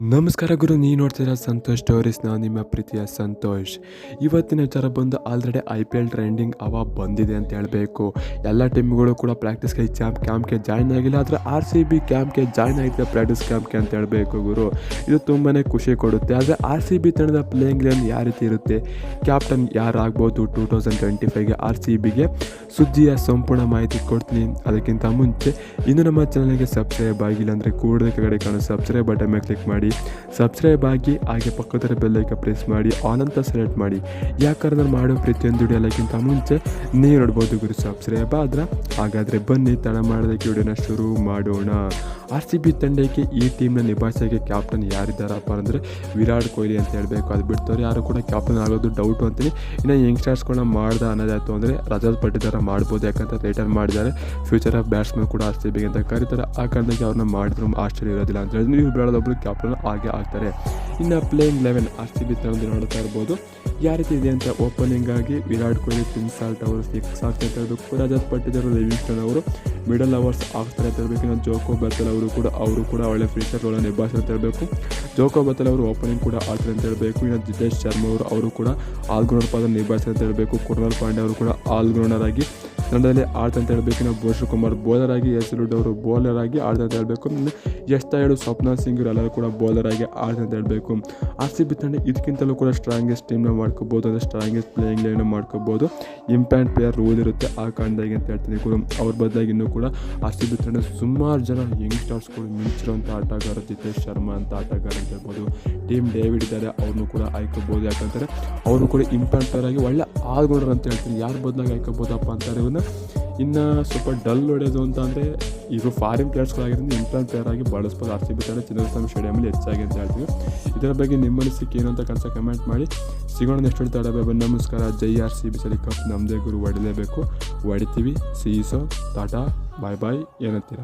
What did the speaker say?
ನಮಸ್ಕಾರ ಗುರು ನೀ ನೋಡ್ತಿರೋ ಸಂತೋಷ್ ಸ್ಟೋರೀಸ್. ನಾನು ನಿಮ್ಮ ಪ್ರೀತಿಯ ಸಂತೋಷ್. ಇವತ್ತಿನ ವಿಚಾರ ಬಂದು already I P L trending ಅವ ಬಂದಿದೆ ಅಂತ ಹೇಳಬೇಕು. ಎಲ್ಲ ಟೀಮ್ಗಳು ಕೂಡ ಪ್ರಾಕ್ಟೀಸ್ಗೆ ಕ್ಯಾಂಪ್ ಕ್ಯಾಂಪ್ಗೆ ಜಾಯ್ನ್ ಆಗಿಲ್ಲ, ಆದರೆ ಆರ್ ಸಿ ಬಿ ಕ್ಯಾಂಪ್ಗೆ ಜಾಯ್ನ್ ಆಗಿದೆ ಪ್ರಾಕ್ಟೀಸ್ ಕ್ಯಾಂಪ್ಗೆ ಅಂತ ಹೇಳಬೇಕು ಗುರು. ಇದು ತುಂಬಾ ಖುಷಿ ಕೊಡುತ್ತೆ. ಆದರೆ ಆರ್ ಸಿ ಬಿ ತಂಡದ ಪ್ಲೇಯಿಂಗ್ ಲೈನ್ ಯಾವ ರೀತಿ ಇರುತ್ತೆ? ಕ್ಯಾಪ್ಟನ್ ಯಾರು ಆಗ್ಬೋದು ಟೂ ತೌಸಂಡ್ ಟ್ವೆಂಟಿ ಫೈವ್ಗೆ ಆರ್ ಸಿ ಬಿಗೆ ಸುದ್ದಿಯ ಸಂಪೂರ್ಣ ಮಾಹಿತಿ ಕೊಡ್ತೀನಿ. ಅದಕ್ಕಿಂತ ಮುಂಚೆ, ಇನ್ನು ನಮ್ಮ ಚಾನಲ್ಗೆ ಸಬ್ಸ್ಕ್ರೈಬ್ ಆಗಿಲ್ಲ ಅಂದರೆ ಕೂಡದ ಕಡೆ ಕಾಣೋ ಸಬ್ಸ್ಕ್ರೈಬ್ ಬಟನ್ ಮೇಲೆ ಕ್ಲಿಕ್ ಮಾಡಿ. ಸಬ್ಸ್ಕ್ರೈಬ್ ಆಗಿ, ಹಾಗೆ ಪಕ್ಕದರ ಬೆಲ್ಲೈಕ ಪ್ರೆಸ್ ಮಾಡಿ ಆನ್ ಸೆಲೆಕ್ಟ್ ಮಾಡಿ. ಯಾಕಂದ್ರೆ ನಾನು ಮಾಡೋ ಪ್ರತಿಯೊಂದು ವಿಡಿಯೋ ಮುಂಚೆ ನೀವು ನೋಡ್ಬೋದು ಗುರು ಸಬ್ಸ್ಕ್ರೈಬ್ ಆದ್ರೆ, ಹಾಗಾದರೆ ಬನ್ನಿ, ತಡ ಮಾಡೋದಕ್ಕೆ ವಿಡಿಯೋನ ಶುರು ಮಾಡೋಣ. ಆರ್ ಸಿ ಬಿ ತಂಡಕ್ಕೆ ಈ ಟೀಮ್ನ ನಿಭಾಯಿಸೋಕ್ಕೆ ಕ್ಯಾಪ್ಟನ್ ಯಾರಿದ್ದಾರಪ್ಪ ಅಂದರೆ ವಿರಾಟ್ ಕೊಹ್ಲಿ ಅಂತ ಹೇಳಬೇಕು. ಅದು ಬಿಡ್ತವ್ರು ಯಾರು ಕೂಡ ಕ್ಯಾಪ್ಟನ್ ಆಗೋದು ಡೌಟು ಅಂತೀನಿ. ಇನ್ನು ಯಂಗ್ಸ್ಟರ್ಸ್ಗಳನ್ನ ಮಾಡ್ದ ಅನ್ನೋದಾಯ್ತು ಅಂದರೆ ರಜತ್ ಪಟ್ಟಿದಾರ ಮಾಡ್ಬೋದು. ಯಾಕಂತ ರಿಟರ್ನ್ ಮಾಡಿದ್ದಾರೆ. ಫ್ಯೂಚರ್ ಆಫ್ ಬ್ಯಾಟ್ಸ್ಮನ್ ಕೂಡ ಆರ್ ಸಿ ಅಂತ ಕರೀತಾರೆ. ಆ ಕಾರಣಕ್ಕೆ ಅವ್ರನ್ನ ಮಾಡಿದ್ರು, ಆಶ್ಚರ್ಯ ಇರೋದಿಲ್ಲ ಅಂತ ಹೇಳಿ ನೀವು ಬೇಡದೊಬ್ಬರು ಕ್ಯಾಪ್ಟನ್ ಆಗೇ ಆಗ್ತಾರೆ. ಇನ್ನು playing eleven R C B ತಂದು ನೋಡ್ತಾ ಇರ್ಬೋದು. ಯಾವ ರೀತಿ ಇದೆ ಅಂತ ಓಪನಿಂಗ್ ಆಗಿ ವಿರಾಟ್ ಕೊಹ್ಲಿ ಪಿನ್ ಸಾಲ್ಟ್ ಅವರು ಸಿಕ್ಸ್ ಆಗ್ತಾ ಇರಬೇಕು ರಜತ್ ಪಟ್ಟಿದ್ದಾರೆ ಲಿವಿಂಗ್ಸ್ಟನ್ ಅವರು ಮಿಡಲ್ ಅವರ್ಸ್ ಆಗ್ತಾರೆ ಅಂತ ಹೇಳ್ಬೇಕು ಇನ್ನು ಜೋಕೋ ಬತ್ತಲ್ ಅವರು ಕೂಡ ಅವರು ಕೂಡ ಒಳ್ಳೆ ರೋಲ್ ನಿಭಾಯಿಸ್ತಾ ಇರಬೇಕು ಜೋಕೋ ಬತ್ತಲ್ ಅವರು ಓಪನಿಂಗ್ ಕೂಡ ಆಡ್ತಾರೆ ಅಂತ ಹೇಳಬೇಕು ಇನ್ನು ಜಿತೇಶ್ ಶರ್ಮಾ ಅವರು ಅವರು ಕೂಡ ಆಲ್ರೌಂಡರ್ ಪಾತ್ರ ನಿಭಾಯಿಸ್ತಾ ಇರಬೇಕು ಕುರ್ನಾಲ್ ಪಾಂಡೆ ಅವರು ಕೂಡ ಆಲ್ರೌಂಡರ್ ಆಗಿ ತಂಡದಲ್ಲಿ ಆಡ್ತಾ ಅಂತ ಹೇಳಬೇಕು. ಇನ್ನು ಭುವನೇಶ್ವರ್ ಕುಮಾರ್ ಬೌಲರ್ ಆಗಿ, ಎಸ್ ಅವರು ಬೌಲರ್ ಆಗಿ ಆಡ್ತಾ ಅಂತ ಹೇಳಬೇಕು. ಎಷ್ಟ ಹೇಳು ಸ್ವಪ್ನ ಸಿಂಗ್ ಎಲ್ಲರೂ ಕೂಡ ಬೌಲರ್ ಆಗಿ ಆಡ್ತಾ ಅಂತ ಹೇಳಬೇಕು. ಆರ್ ಸಿ ಬಿ ತಂಡ ಇದಕ್ಕಿಂತಲೂ ಕೂಡ ಸ್ಟ್ರಾಂಗೆಸ್ಟ್ ಟೀಮ್ನ ಮಾಡ್ಕೋಬೋದು ಅಂದರೆ ಸ್ಟ್ರಾಂಗೆಸ್ಟ್ ಪ್ಲೇಯಿಂಗ್ ಲೈನ್ ಮಾಡ್ಕೋಬೋದು. ಇಂಪ್ಯಾಂಟ್ ಪ್ಲೇಯರ್ ರೂಲ್ ಇರುತ್ತೆ ಆ ಕಾರಣದಾಗಿ ಅಂತ ಹೇಳ್ತೀನಿ ಕೂಡ ಅವ್ರ ಬದಲಾಗಿ ಇನ್ನೂ ಕೂಡ ಆರ್ ಸಿ ಬಿ ತಂಡ ಸುಮಾರು ಜನ ಕೂಡ ಮಿಂಚಿರುವಂಥ ಆಟಗಾರ ಜಿತೇಶ್ ಶರ್ಮಾ ಅಂತ ಆಟಗಾರ ಅಂತ ಹೇಳ್ಬೋದು. ಟೀಮ್ ಡೇವಿಡ್ ಇದ್ದಾರೆ ಅವ್ರನ್ನೂ ಕೂಡ ಆಯ್ಕೋಬೋದು. ಯಾಕಂತಾರೆ ಅವರು ಕೂಡ ಇಂಪ್ಯಾಂಟ್ ಪ್ಲೇಯರ್ ಆಗಿ ಒಳ್ಳೆ ಆಲ್ರೌಂಡರ್ ಅಂತ ಹೇಳ್ತೀನಿ. ಯಾರ ಬದಲಾಗಿ ಆಯ್ಕೋಬೋದಪ್ಪ ಅಂತಾರೆ ಇವನ್ನ ಇನ್ನು ಸ್ವಲ್ಪ ಡಲ್ ಹೊಡೆಯೋದು ಅಂತ ಅಂದರೆ, ಇವರು ಫಾರಿನ್ ಪ್ಲೇಯರ್ಸ್ಗಳಾಗಿರೋದು ಇಂಪ್ಲಾಂಟ್ ಪ್ಲೇಯರ್ ಆಗಿ ಬಳಸ್ಬೋದು ಆರ್ ಸಿ ಬಿ ತಂಡ ಚಿನ್ನಸ್ವಾಮಿ ಸ್ಟೇಡಿಯಮಲ್ಲಿ ಹೆಚ್ಚಾಗಿ ಅಂತ ಹೇಳ್ತೀವಿ. ಇದರ ಬಗ್ಗೆ ನಿಮ್ಮ ಅನಿಸಿಕೆ ಏನು ಅಂತ ಕನಸ ಕಮೆಂಟ್ ಮಾಡಿ. ಸಿಗೋಣ ನೆಕ್ಸ್ಟ್ ಬಂದು ನಮಸ್ಕಾರ. ಜೈ ಆರ್ ಸಿ ಬಿ ಸಲಿ ಕಪ್ ನಮ್ಮದೇ ಗುರು ಹೊಡಿಲೇಬೇಕು ಹೊಡಿತೀವಿ ಸೀಸೋ ಟಾಟಾ. ಬಾಯ್ ಬಾಯ್ ಏನಂತೀರ?